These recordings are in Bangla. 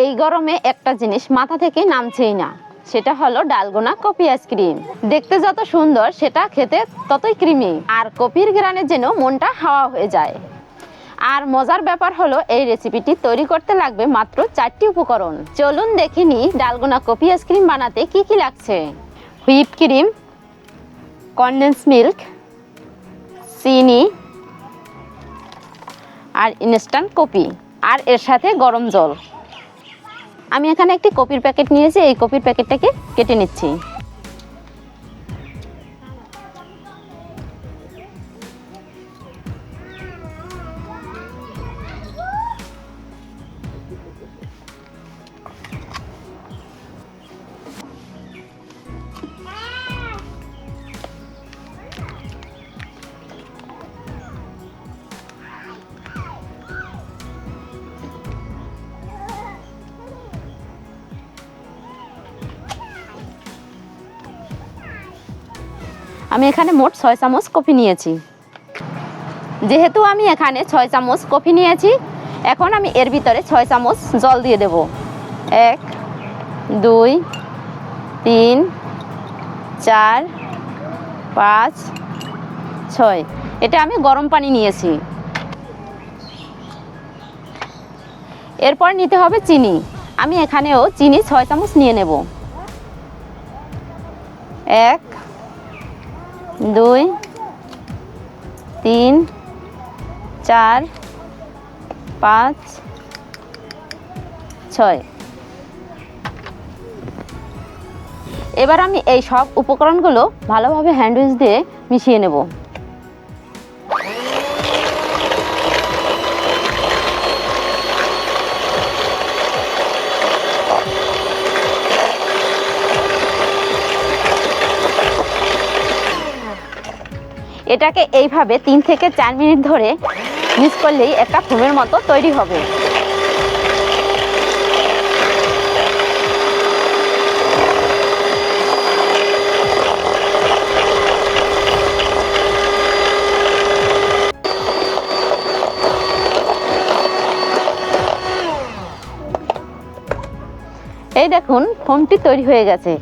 এই গরমে একটা জিনিস মাথা থেকে নামছেই না, সেটা হলো ডালগোনা কপি আইসক্রিম দেখতে যত সুন্দর, সেটা খেতে ততই ক্রিমি আর কপির গ্রানের যেন মনটা হাওয়া হয়ে যায়। আর মজার ব্যাপার হলো, এই রেসিপিটি তৈরি করতে লাগবে মাত্র চারটি উপকরণ। চলুন দেখিনি ডালগোনা কপি আইসক্রিম বানাতে কি কি লাগছে। হুইপ ক্রিম কনডেন্স মিল্ক চিনি, আর ইনস্ট্যান্ট কপি আর এর সাথে গরম জল। আমি এখানে একটি কপির প্যাকেট নিয়েছি এই কপির প্যাকেটটাকে কেটে নিচ্ছি। আমি এখানে মোট ছয় চামচ কফি নিয়েছি। যেহেতু আমি এখানে ছয় চামচ কফি নিয়েছি, এখন আমি এর ভিতরে ছয় চামচ জল দিয়ে দেব। এক, দুই, তিন, চার, পাঁচ, ছয়। এটা আমি গরম পানি নিয়েছি। এরপর নিতে হবে চিনি। আমি এখানেও চিনি ছয় চামচ নিয়ে নেব। এক দুই, তিন, চার, পাঁচ, ছয়। এবার আমি এই সব উপকরণগুলো ভালোভাবে হ্যান্ডউইচ দিয়ে মিশিয়ে নেব। এটাকে এইভাবে তিন থেকে চার মিনিট ধরে মিক্স করলেই একটা ফোমের মতো তৈরি হবে। এই দেখুন, ফোমটি তৈরি হয়ে গেছে।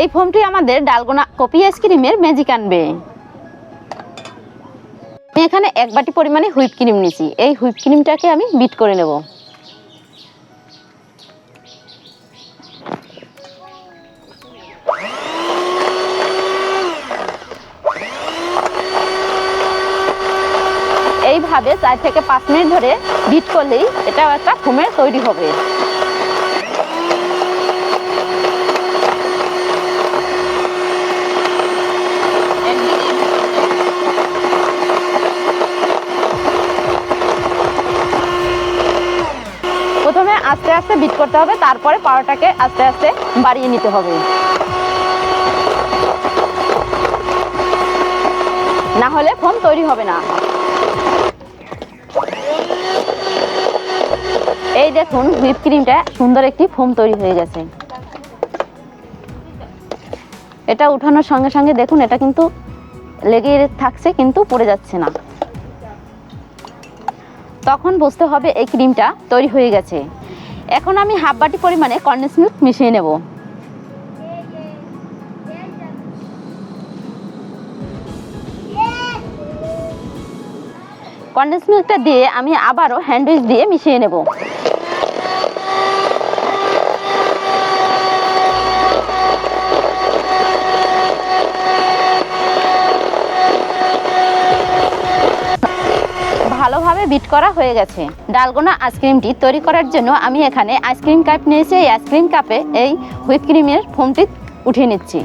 এই ফোমটি আমাদের ডালগোনা কপি আইসক্রিমের ম্যাজিক আনবে। আমি এখানে এক বাটি পরিমাণে হুইপ ক্রিম নিয়েছি। এই হুইপ ক্রিমটাকে আমি বিট করে নেব। এইভাবে চার থেকে পাঁচ মিনিট ধরে বিট করলেই এটা একটা ফোমের তৈরি হবে। আস্তে আস্তে বিট করতে হবে, তারপরে পাওয়াটাকে আস্তে আস্তে বাড়িয়ে নিতে হবে। না হলে ফোম তৈরি হবে না। এই দেখুন হুইপ ক্রিমটা সুন্দর একটি ফোম তৈরি হয়ে গেছে। এটা উঠানোর সঙ্গে সঙ্গে দেখুন, এটা কিন্তু লেগে থাকছে, কিন্তু পড়ে যাচ্ছে না। তখন বুঝতে হবে এই ক্রিমটা তৈরি হয়ে গেছে। এখন আমি হাফ বাটি পরিমাণে কন্ডেন্স মিল্ক মিশিয়ে নেব। কন্ডেন্স মিল্কটা দিয়ে আমি আবারও হ্যান্ডউইচ দিয়ে মিশিয়ে নেব। ভালোভাবে বিট করা হয়ে গেছে। ডালগোনা আইসক্রিমটি তৈরি করার জন্য আমি এখানে আইসক্রিম কাপ নিয়েছি। এই আইসক্রিম কাপে এই হুইপ ক্রিমের ফোমটি উঠিয়ে নিচ্ছি।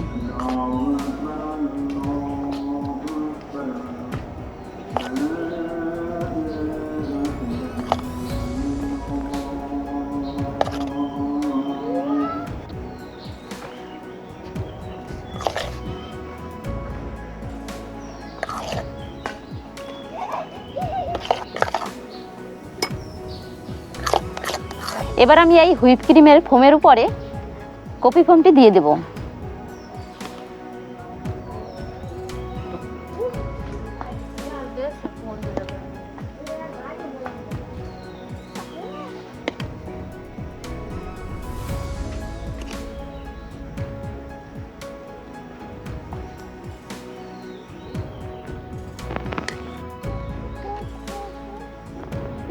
এবার আমি এই হুইপ ক্রিমের ফোমের উপরে কপি ফোমটি দিয়ে দেব।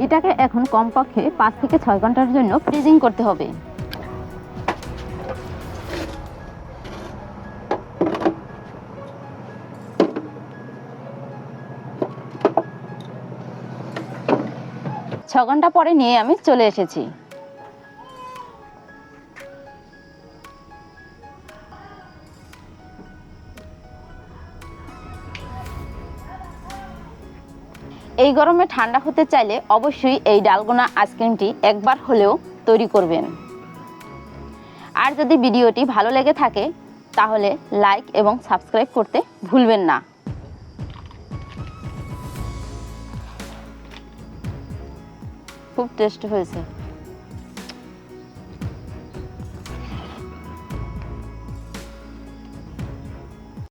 এটাকে এখন কমপক্ষে পাঁচ থেকে ছয় ঘণ্টার জন্য ফ্রিজিং করতে হবে। ছ ঘণ্টা পরে নিয়ে আমি চলে এসেছি। এই গরমে ঠান্ডা হতে চাইলে অবশ্যই এই ডালগোনা আইসক্রিমটি একবার হলেও তৈরি করবেন। আর যদি ভিডিওটি ভালো লেগে থাকে, তাহলে লাইক এবং সাবস্ক্রাইব করতে ভুলবেন না। খুব টেস্ট হয়েছে।